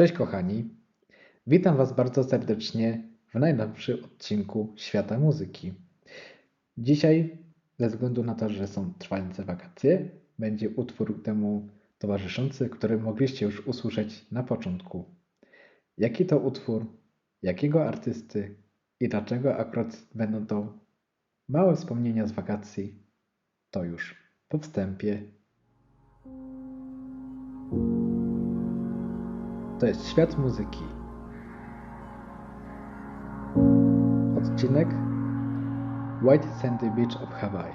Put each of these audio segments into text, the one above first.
Cześć kochani, witam Was bardzo serdecznie w najnowszym odcinku Świata Muzyki. Dzisiaj, ze względu na to, że są trwające wakacje, będzie utwór temu towarzyszący, który mogliście już usłyszeć na początku. Jaki to utwór, jakiego artysty i dlaczego akurat będą to małe wspomnienia z wakacji, to już po wstępie. To jest świat muzyki. Odcinek White Sandy Beach of Hawaii.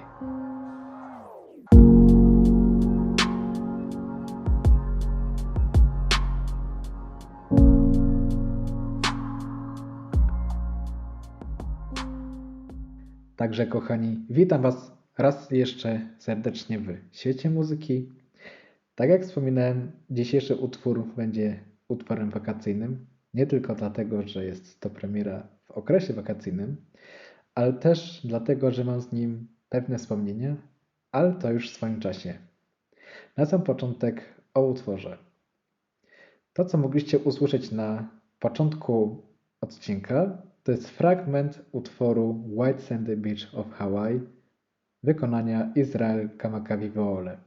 Także kochani, witam Was raz jeszcze serdecznie w świecie muzyki. Tak jak wspominałem, dzisiejszy utwór będzie utworem wakacyjnym. Nie tylko dlatego, że jest to premiera w okresie wakacyjnym, ale też dlatego, że mam z nim pewne wspomnienia, ale to już w swoim czasie. Na sam początek o utworze. To, co mogliście usłyszeć na początku odcinka, to jest fragment utworu White Sandy Beach of Hawaii wykonania Israel Kamakawi Woole.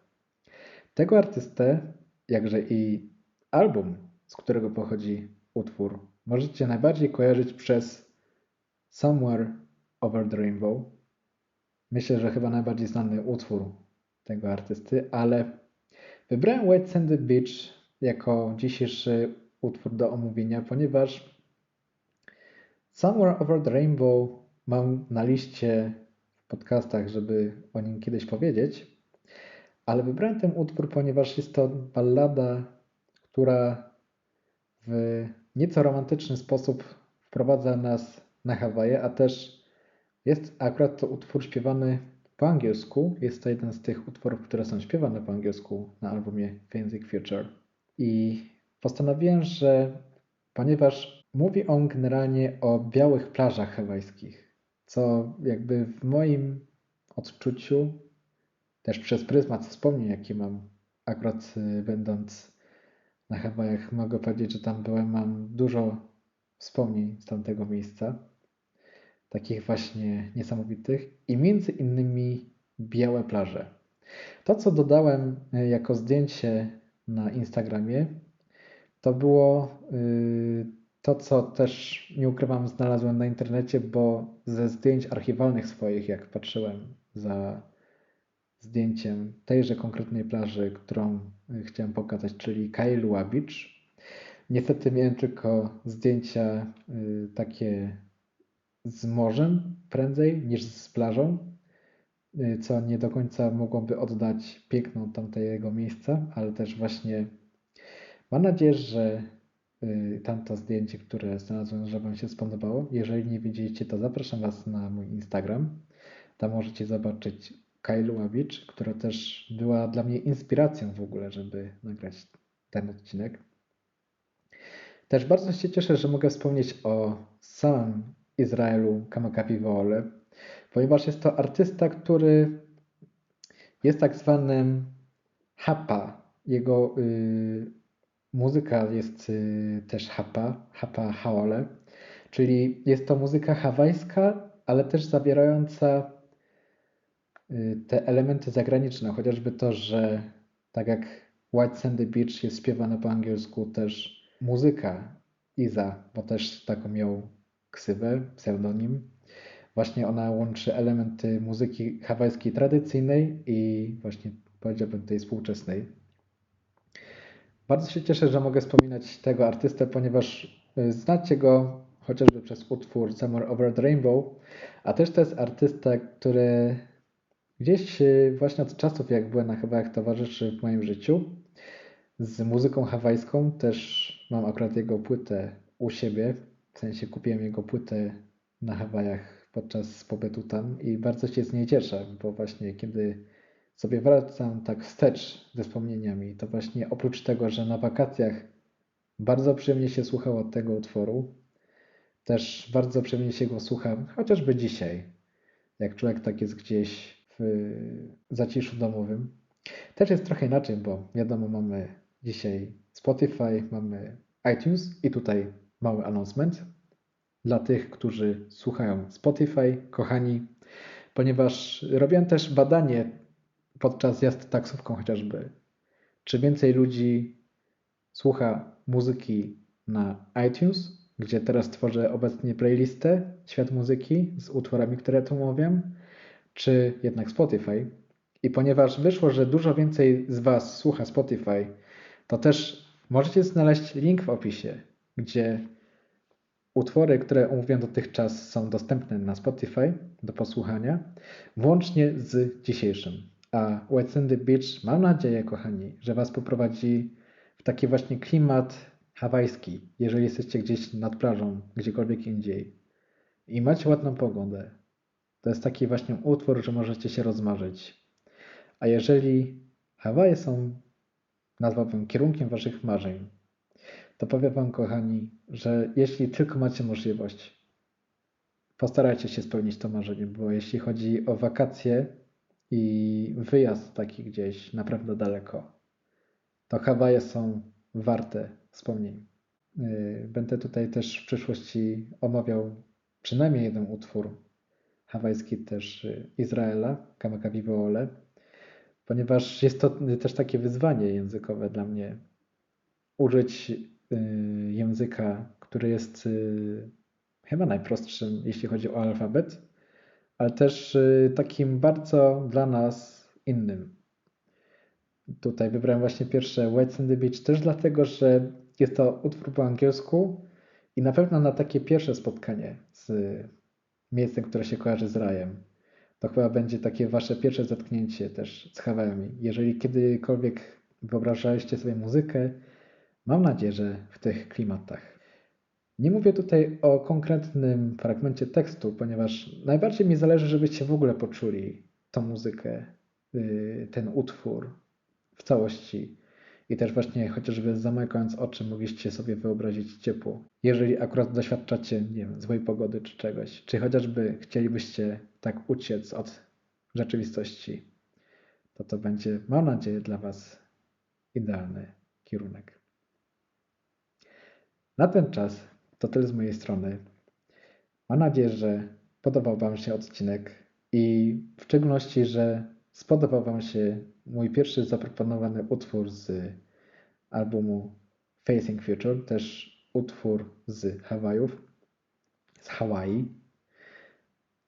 Tego artystę, jakże i album, z którego pochodzi utwór, możecie najbardziej kojarzyć przez Somewhere Over the Rainbow. Myślę, że chyba najbardziej znany utwór tego artysty, ale wybrałem White Sandy Beach jako dzisiejszy utwór do omówienia, ponieważ Somewhere Over the Rainbow mam na liście w podcastach, żeby o nim kiedyś powiedzieć, ale wybrałem ten utwór, ponieważ jest to ballada, która w nieco romantyczny sposób wprowadza nas na Hawaje, a też jest akurat to utwór śpiewany po angielsku. Jest to jeden z tych utworów, które są śpiewane po angielsku na albumie Fancy Future. I postanowiłem, że ponieważ mówi on generalnie o białych plażach hawajskich, co jakby w moim odczuciu, też przez pryzmat wspomnień, jakie mam akurat y, będąc na Hawajach, mogę powiedzieć, że tam byłem, mam dużo wspomnień z tamtego miejsca, takich właśnie niesamowitych i między innymi białe plaże. To, co dodałem y, jako zdjęcie na Instagramie, to było y, to, co też nie ukrywam, znalazłem na internecie, bo ze zdjęć archiwalnych swoich, jak patrzyłem za zdjęciem tejże konkretnej plaży, którą y, chciałem pokazać, czyli Kailua Beach. Niestety miałem tylko zdjęcia y, takie z morzem prędzej niż z plażą, y, co nie do końca mogłoby oddać piękno tamtego miejsca, ale też właśnie mam nadzieję, że tamto zdjęcie, które znalazłem, że Wam się spodobało. Jeżeli nie widzieliście, to zapraszam Was na mój Instagram. Tam możecie zobaczyć Beach, która też była dla mnie inspiracją w ogóle, żeby nagrać ten odcinek. Też bardzo się cieszę, że mogę wspomnieć o samym Izraelu Kamakawi Woole, ponieważ jest to artysta, który jest tak zwanym hapa. Jego y, muzyka jest y, też hapa, hapa haole, czyli jest to muzyka hawajska, ale też zawierająca te elementy zagraniczne, chociażby to, że tak jak White Sandy Beach jest śpiewane po angielsku, też muzyka Iza, bo też taką miał ksywę, pseudonim. Właśnie ona łączy elementy muzyki hawajskiej tradycyjnej i właśnie powiedziałbym tej współczesnej. Bardzo się cieszę, że mogę wspominać tego artystę, ponieważ y, znacie go chociażby przez utwór Summer Over the Rainbow, a też to jest artysta, który Gdzieś e, właśnie od czasów, jak byłem na Hawajach, towarzyszy w moim życiu. Z muzyką hawajską też mam akurat jego płytę u siebie. W sensie kupiłem jego płytę na Hawajach podczas pobytu tam i bardzo się z niej cieszę, bo właśnie kiedy sobie wracam tak wstecz ze wspomnieniami, to właśnie oprócz tego, że na wakacjach bardzo przyjemnie się słuchało tego utworu, też bardzo przyjemnie się go słucham, chociażby dzisiaj, jak człowiek tak jest gdzieś w zaciszu domowym. Też jest trochę inaczej, bo wiadomo, mamy dzisiaj Spotify, mamy iTunes i tutaj mały announcement dla tych, którzy słuchają Spotify, kochani, ponieważ robiłem też badanie podczas jazdy taksówką chociażby, czy więcej ludzi słucha muzyki na iTunes, gdzie teraz tworzę obecnie playlistę Świat Muzyki z utworami, które tu omawiam, czy jednak Spotify. I ponieważ wyszło, że dużo więcej z Was słucha Spotify, to też możecie znaleźć link w opisie, gdzie utwory, które omówiłem dotychczas są dostępne na Spotify do posłuchania, włącznie z dzisiejszym. A West Sandy Beach mam nadzieję, kochani, że Was poprowadzi w taki właśnie klimat hawajski, jeżeli jesteście gdzieś nad plażą, gdziekolwiek indziej i macie ładną pogodę. To jest taki właśnie utwór, że możecie się rozmarzyć. A jeżeli Hawaje są, nazwałbym, kierunkiem Waszych marzeń, to powiem Wam, kochani, że jeśli tylko macie możliwość, postarajcie się spełnić to marzenie, bo jeśli chodzi o wakacje i wyjazd taki gdzieś naprawdę daleko, to Hawaje są warte wspomnień. Yy, Będę tutaj też w przyszłości omawiał przynajmniej jeden utwór hawajski też y, Izraela, Kamaka Vivoole, ponieważ jest to też takie wyzwanie językowe dla mnie. Użyć y, języka, który jest y, chyba najprostszym, jeśli chodzi o alfabet, ale też takim bardzo dla nas innym. Tutaj wybrałem właśnie pierwsze White Sandy Beach też dlatego, że jest to utwór po angielsku i na pewno na takie pierwsze spotkanie z miejscem, które się kojarzy z rajem. To chyba będzie takie wasze pierwsze zetknięcie też z Hawajami. Jeżeli kiedykolwiek wyobrażaliście sobie muzykę, mam nadzieję, że w tych klimatach. Nie mówię tutaj o konkretnym fragmencie tekstu, ponieważ najbardziej mi zależy, żebyście w ogóle poczuli tą muzykę, yy, ten utwór w całości. I też właśnie chociażby zamykając oczy, mogliście sobie wyobrazić ciepło. Jeżeli akurat doświadczacie, nie wiem, złej pogody czy czegoś, czy chociażby chcielibyście tak uciec od rzeczywistości, to to będzie, mam nadzieję, dla Was idealny kierunek. Na ten czas to tyle z mojej strony. Mam nadzieję, że podobał Wam się odcinek i w szczególności, że spodobał Wam się mój pierwszy zaproponowany utwór z albumu Facing Future, też utwór z Hawajów, z Hawaii.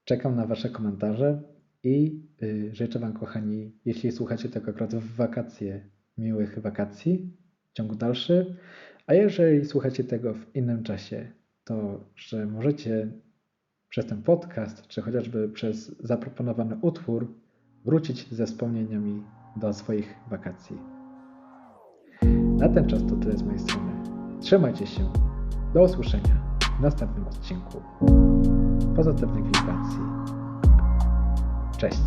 Czekam na Wasze komentarze i y, życzę Wam, kochani, jeśli słuchacie tego akurat w wakacje, miłych wakacji w ciągu dalszy. A jeżeli słuchacie tego w innym czasie, to że możecie przez ten podcast, czy chociażby przez zaproponowany utwór wrócić ze wspomnieniami do swoich wakacji. Na ten czas to tyle z mojej strony. Trzymajcie się. Do usłyszenia w następnym odcinku. Pozytywnych wibracji. Cześć.